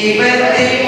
தந்தை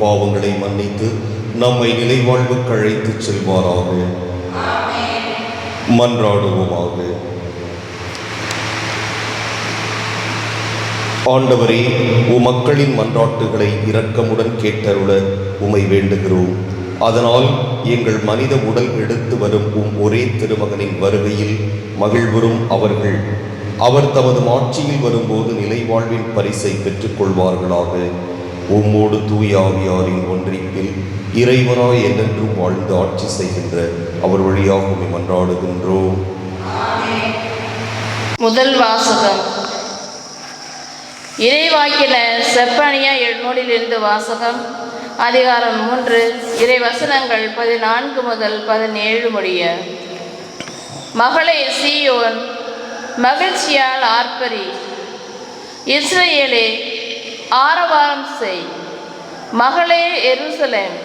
பாவங்களை மன்னித்து நம்மை நிலைவாழ்வுக்கு அழைத்துச் செல்வாராக. மன்றாடுவோமாக. ஆண்டவரே மக்களின் மன்றாட்டுகளை இரக்கமுடன் கேட்டருள உமை வேண்டுகிறோம். அதனால் எங்கள் மனித உடல் எடுத்து வரும் உம் ஒரே திருமகனின் வருகையில் மகிழ்வுறும் அவர்கள். அவர் தமது மாட்சியில் வரும்போது நிலைவாழ்வின் பரிசை பெற்றுக்கொள்வார்களாக. உம்மோடு தூய் ஆவியாரின் ஒன்றிப்பில் இறைவனாய் என்றென்றும் வாழ்ந்து ஆட்சி செய்கின்ற அவர் வழியாக உம்மை மன்றாடுகின்றோம் முதல் வாசகம். இறைவாக்கின செப்பனியா எழுநூலிலிருந்து வாசகம். அதிகாரம் மூன்று. இறை வசனங்கள் பதினான்கு முதல் பதினேழு முடிய. மகளே சீயோன் மகிழ்ச்சியால் ஆர்ப்பரி. இஸ்ரேலே ஆரவாரம் செய். மகளே எருசலேம்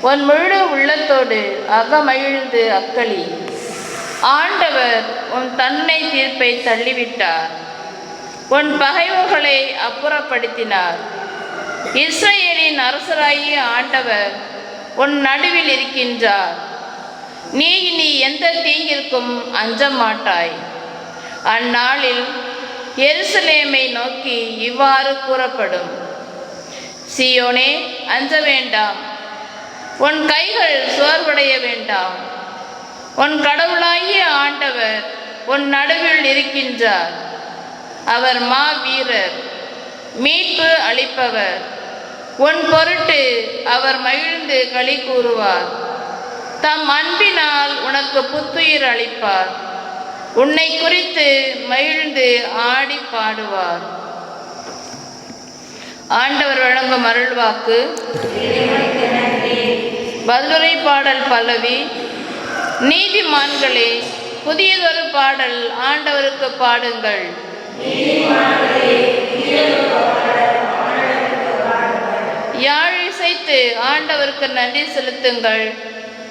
உன் முழு உள்ளத்தோடு அகமகிழ்ந்து அக்களி. ஆண்டவர் உன் தன்னை தீர்ப்பை தள்ளிவிட்டார். உன் பகைவர்களை அப்புறப்படுத்தினார். இஸ்ரேலின் அரசராகிய ஆண்டவர் உன் நடுவில் இருக்கின்றார். நீ இனி எந்த தீங்கிற்கும் அஞ்ச மாட்டாய் அந்நாளில் எருசலேமை நோக்கி இவ்வாறு கூறப்படும். சியோனே அஞ்ச வேண்டாம். உன் கைகள் சோர்வடைய வேண்டாம். உன் கடவுளாகிய ஆண்டவர் உன் நடுவில் இருக்கின்றார். அவர் மா வீரர் மீட்பு அளிப்பவர். உன் பொருட்டு அவர் மகிழ்ந்து களி கூறுவார். தம் அன்பினால் உனக்கு புத்துயிர் அளிப்பார். உன்னை குறித்து மகிழ்ந்து ஆடி பாடுவார். ஆண்டவர் வழங்கும் அருள்வாக்கு. பதிலுரை பாடல் பல்லவி. நீதிமான்களே புதியதொரு பாடல் ஆண்டவருக்கு பாடுங்கள். யாழ் இசைத்து ஆண்டவருக்கு நன்றி செலுத்துங்கள்.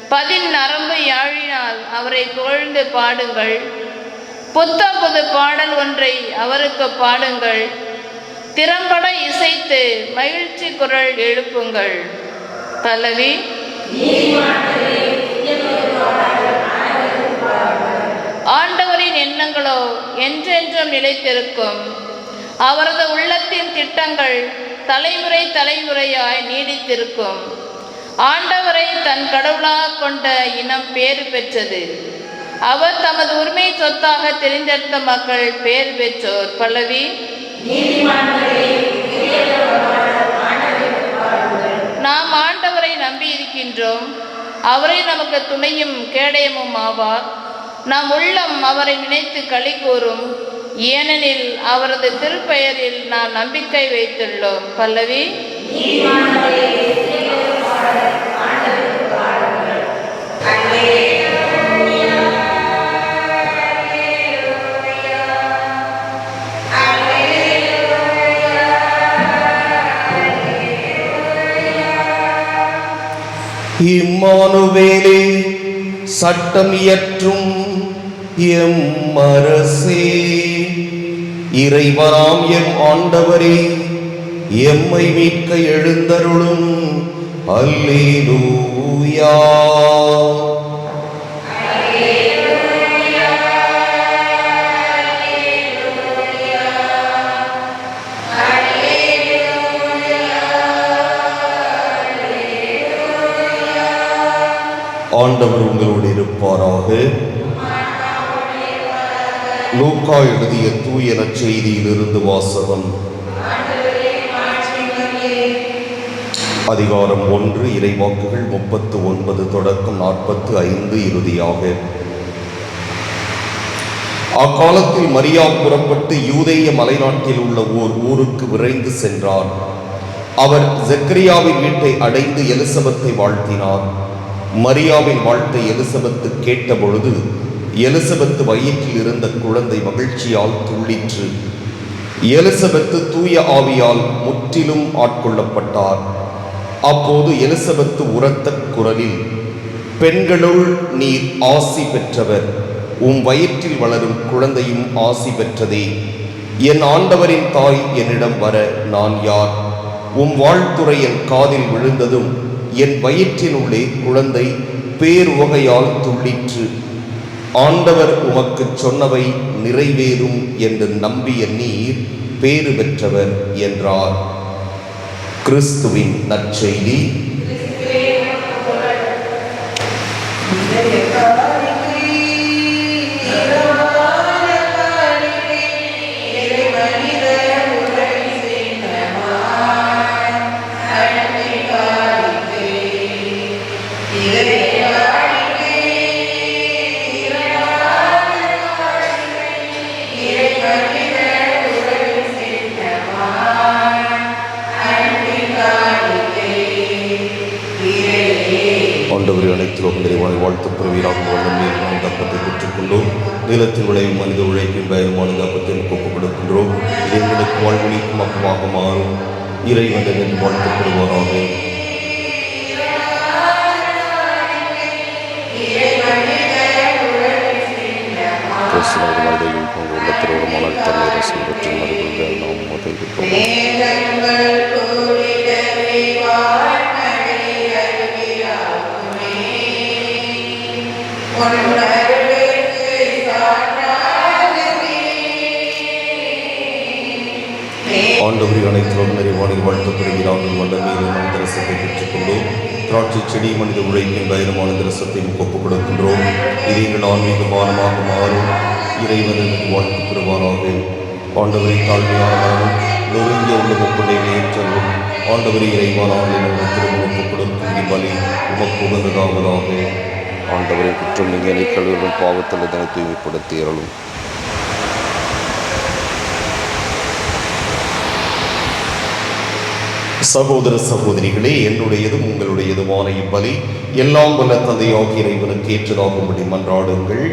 பதின் நரம்பு யாழினால் அவரை புகழ்ந்து பாடுங்கள். புத்த புது பாடல் ஒன்றை அவருக்கு பாடுங்கள். திறம்பட இசைத்து மகிழ்ச்சி குரல் எழுப்புங்கள். பல்லவி ஆண்டவரின் எண்ணங்களோ என்றென்றும் நிலைத்திருக்கும். அவரது உள்ளத்தின் திட்டங்கள் தலைமுறை தலைமுறையாய் நீடித்திருக்கும். ஆண்டவரை தன் கடவுளாக கொண்ட இனம் பேறு பெற்றது. அவர் தமது உரிமை சொத்தாக தெரிந்தெடுத்த மக்கள் பேர் பெற்றோர் பல்லவி. நாம் ஆண்டவரை நம்பி இருக்கின்றோம். அவரை நமக்கு துணையும் கேடயமும் ஆவார். நம் உள்ளம் அவரை நினைத்து களி கூறும். ஏனெனில் அவரது திருப்பெயரில் நாம் நம்பிக்கை வைத்துள்ளோம். பல்லவி. இம்மானுவேலே சட்டம் இயற்றும் எம் அரசே இறைவராம் எம் ஆண்டவரே எம்மை மீட்க எழுந்தருளும். அல்லேலூயா. ஆண்டவர் உங்களோடு இருப்பாராக. லூக்கா எழுதிய தூய நற்செய்தியிலிருந்து வாசகம். அதிகாரம் ஒன்று இறைவாக்குகள் முப்பத்து ஒன்பது தொடக்கம் நாற்பத்து ஐந்து இறுதியாக. அக்காலத்தில் மரியா புறப்பட்டு யூதேய மலைநாட்டில் உள்ள ஓர் ஊருக்கு விரைந்து சென்றார். அவர் ஜெக்ரியாவின் வீட்டை அடைந்து எலிசபத்தை வாழ்த்தினார். மரியாவின் வாழ்த்தை எலிசபெத்து கேட்டபொழுது எலிசபெத்து வயிற்றில் இருந்த குழந்தை மகிழ்ச்சியால் துள்ளிற்று. எலிசபெத்து தூய ஆவியால் முற்றிலும் ஆட்கொள்ளப்பட்டார். அப்போது எலிசபெத்து உரத்த குரலில் பெண்களுள் நீர் ஆசி பெற்றவர் உம் வயிற்றில் வளரும் குழந்தையும் ஆசி பெற்றதே. என் ஆண்டவரின் தாய் என்னிடம் வர நான் யார்? உம் வாழ்த்துறை என் காதில் விழுந்ததும் என் வயிற்றினுள்ளே குழந்தை பேருவகையால் துள்ளிற்று. ஆண்டவர் உமக்கு சொன்னவை நிறைவேறும் என்று நம்பிய நீர் பேறு பெற்றவர் என்றார். கிறிஸ்துவின் நற்செய்தி. வாழ்த்து பிறவியாக வண்ணம் நீர் நாம் தப்பத்தை பெற்றுக்கொண்டோம். நிலத்தின் விளையும் மனித உழைப்பின் பயனுமான தப்பத்தை ஒப்புக் கொடுக்கின்றோம் இது எங்களுக்கு வாழ்வழிக்கும் அப்பமாக மாறும். இறைவன் என்று வாழ்த்தப்படுவாராக கிறிஸ்துவ மனிதையும் பங்கு உள்ள திருவிழமான தண்ணீரை சென்று மறுபடியும் நாம் முதல் ஆண்டவரை அனைத்திலும் லோகங்களை வானில் வாழ்த்தப்படுகிறார்கள் வல்லமையிலே மனித ரசத்தை பெற்றுக்கொண்டோம் திராட்சை செடி மனித உழைப்பின் பயணமான ரசத்தை ஒப்புக் கொடுக்கின்றோம் இது எங்கள் ஆன்மீக பானமாக மாறும். இறைவன் வாழ்த்து பெறுவாராக ஆண்டவரை தாழ்மையானதாலும் நொறுங்கிய உள்ள ஒப்புடைய ஏற்றலும் ஆண்டவரை இறைவானால் திருமணம் ஒப்புக் கொடுக்கும் பலி உமக்கு உகந்ததாவதாக. ஆண்டவரை குற்றம் நீங்கள் நீ பாவத்தில் இதனை தூய்மைப்படுத்தி அருளும். சகோதர சகோதரிகளே என்னுடையதும் உங்களுடையதுமான இப்பலி எல்லாம் வல்ல தந்தையாகிய இறைவனுக்கு ஏற்றதாகும்படி மன்றாடுங்கள்.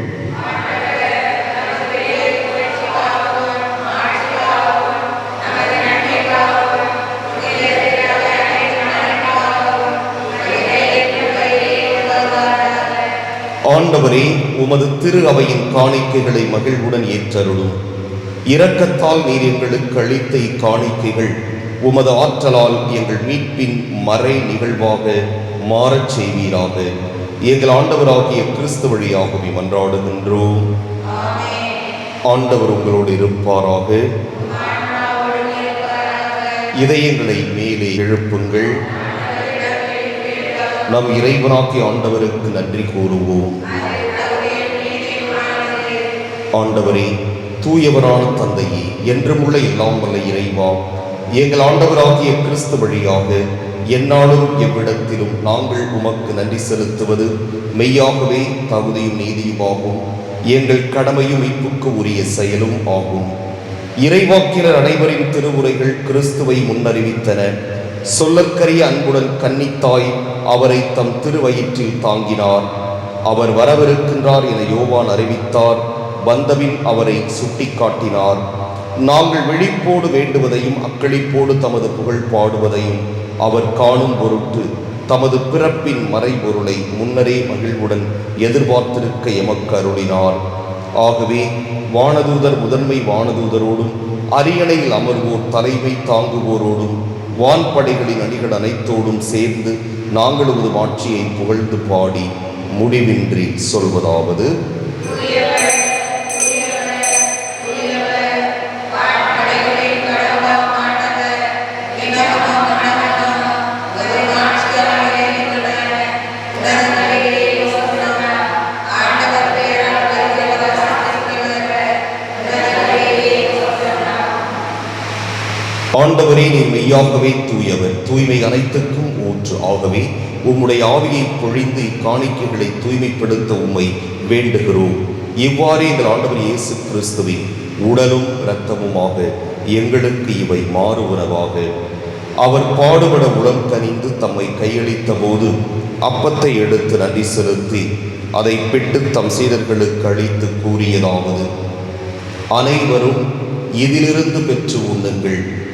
ஆண்டவரே உமது திரு அவையின் காணிக்கைகளை மகிழ்வுடன் ஏற்றருளும். இரக்கத்தால் நீர் எங்களுக்கு அளித்த இக்காணிக்கைகள் உமது ஆற்றலால் எங்கள் மீட்பின் மறை நிகழ்வாக மாறச் செய்வீராக. எங்கள் ஆண்டவராகிய கிறிஸ்து வழியாகவே மன்றாடுகின்றோம். ஆண்டவர் உங்களோடு இருப்பாராக. இதயங்களை மேலே எழுப்புங்கள். நம் இறைவனாக்கி ஆண்டவருக்கு நன்றி கூறுவோம். ஆண்டவரே தூயவரான தந்தையே என்றுமுள்ள எல்லாம் வல்ல இறைவா எங்கள் ஆண்டவராகிய கிறிஸ்து வழியாக எந்நாளும் எவ்விடத்திலும் நாங்கள் உமக்கு நன்றி செலுத்துவது மெய்யாகவே தகுதியும் நீதியுமாகும். எங்கள் கடமையும் மீட்புக்கு உரிய செயலும் ஆகும். இறைவாக்கினர் அனைவரின் திருவுரைகள் கிறிஸ்துவை முன்னறிவித்தன. சொல்லற்கரிய அன்புடன் கன்னித்தாய் அவரை தம் திருவயிற்றில் தாங்கினார். அவர் வரவிருக்கின்றார் என யோவான் அறிவித்தார். வந்தபின் அவரை சுட்டிக்காட்டினார். நாங்கள் விழிப்போடு வேண்டுவதையும் அக்களிப்போடு தமது புகழ் பாடுவதையும் அவர் காணும் பொருட்டு தமது பிறப்பின் மறைபொருளை முன்னரே மகிழ்வுடன் எதிர்பார்த்திருக்க எமக்கு அருளினார். ஆகவே வானதூதர் முதன்மை வானதூதரோடும் அரியணையில் அமர்வோர் தலைமை தாங்குவோரோடும் வான்படைகளின் அணிகள் அனைத்தோடும் சேர்ந்து நாங்கள் உமது ஆட்சியை புகழ்ந்து பாடி முடிவின்றி சொல்வதாவது. ஆண்டவரே நீர் மெய்யாகவே தூயவர். தூய்மை அனைத்துக்கும் ஊற்று ஆகவே உம்முடைய ஆவியை பொழிந்து இக்காணிக்கைகளை தூய்மைப்படுத்த உம்மை வேண்டுகிறோம். இவ்வாறே இந்த ஆண்டவர் இயேசு கிறிஸ்துவின் உடலும் இரத்தமுமாக எங்களுக்கு இவை மாறுவனவாக அவர் பாடுபட உளம் கனிந்து தம்மை கையளித்த போது அப்பத்தை எடுத்து நன்றி செலுத்தி அதை பிட்டு தம் சீடர்களுக்கு அளித்து கூறியதாவது அனைவரும் இதிலிருந்து பெற்று உண்ணுங்கள்.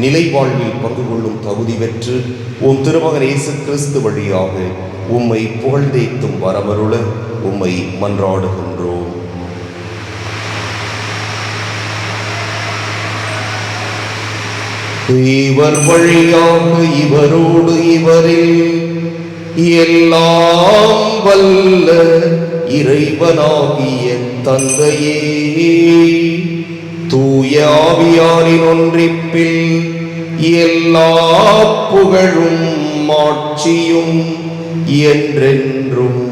நிலை வாழ்வில் பங்கு கொள்ளும் தகுதி பெற்று உம் திருமகன் இயேசு கிறிஸ்து வழியாக உம்மை புகழ்ந்தேத்தும் வரமருள உம்மை மன்றாடுகின்றோம். இவர் வழியாக இவரோடு இவரில் எல்லாம் வல்ல இறைவனாகிய தந்தையே. தூய ஆவியாரின் ஒன்றிப்பில் எல்லா புகழும் மாட்சியும் என்றென்றும்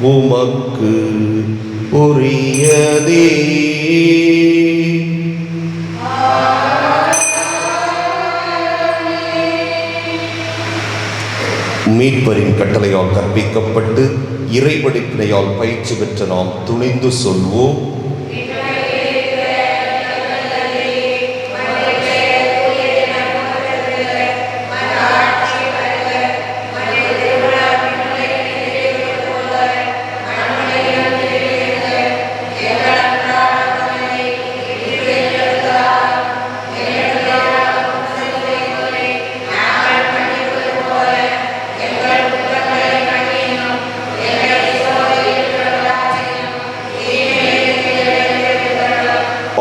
உமக்கு உரியதே. மீட்பரின் கட்டளையால் கற்பிக்கப்பட்டு இறைவடிப்பினையால் பயிற்சி பெற்ற நாம் துணிந்து சொல்வோம்.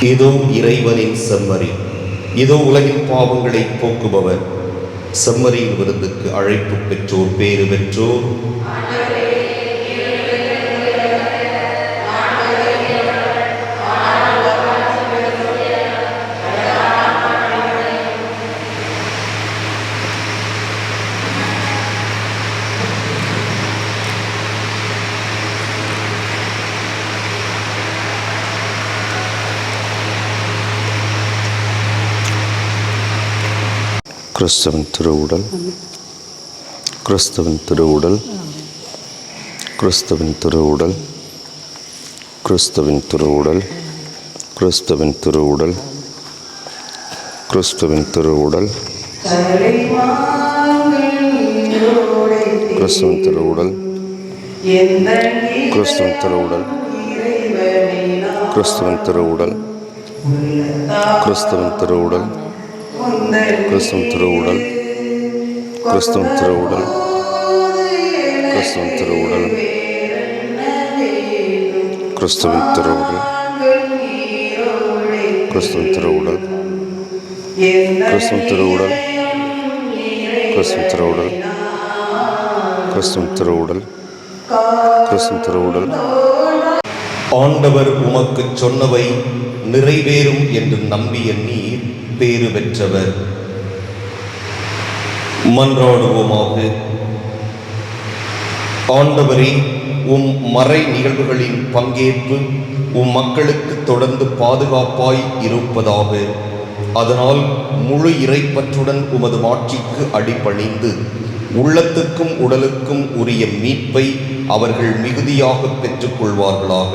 இதோ இறைவனின் செம்மறி. இதோ உலகின் பாவங்களை போக்குபவர். செம்மறியின் விருந்துக்கு அழைப்பு பெற்றோர் பேறு பெற்றோர் கிறிஸ்தவன் திருவுடல் கிறிஸ்தவன் திருவுடல் கிறிஸ்தவன் திருவுடல் கிறிஸ்தவன் திருவுடல் கிறிஸ்தவன் திருவுடல் கிறிஸ்துவின் திருவுடல் கிறிஸ்துவின் திருவுடல் கிறிஸ்துவின் திருவுடல் கிறிஸ்துவின் திருவுடல் கிறிஸ்துவின் திருவுடல் கிறிஸ்தும் திருவுடல் கிறிஸ்தும் திருவுடல் கிறிஸ்தும் திருவுடல் கிறிஸ்துவின் திருவுடல் கிறிஸ்துவின் திருவுடல் கிறிஸ்தும் திருவுடல் கிறிஸ்தும் திருவுடல் கிறிஸ்தும் திருவுடல் கிறிஸ்தும் திருவுடல் ஆண்டவர் உமக்கு சொன்னவை நிறைவேறும் என்று நம்பிய நீர் பேறு பெற்றவர். மன்றாடுவோமாக ஆண்டவரே உம் மறை நிகழ்வுகளின் பங்கேற்பு உம் மக்களுக்கு தொடர்ந்து பாதுகாப்பாய் இருப்பதாக. அதனால் முழு இறைப்பற்றுடன் உமது மாட்சிக்கு அடிபணிந்து உள்ளத்துக்கும் உடலுக்கும் உரிய மீட்பை அவர்கள் மிகுதியாக பெற்றுக்கொள்வார்களாக.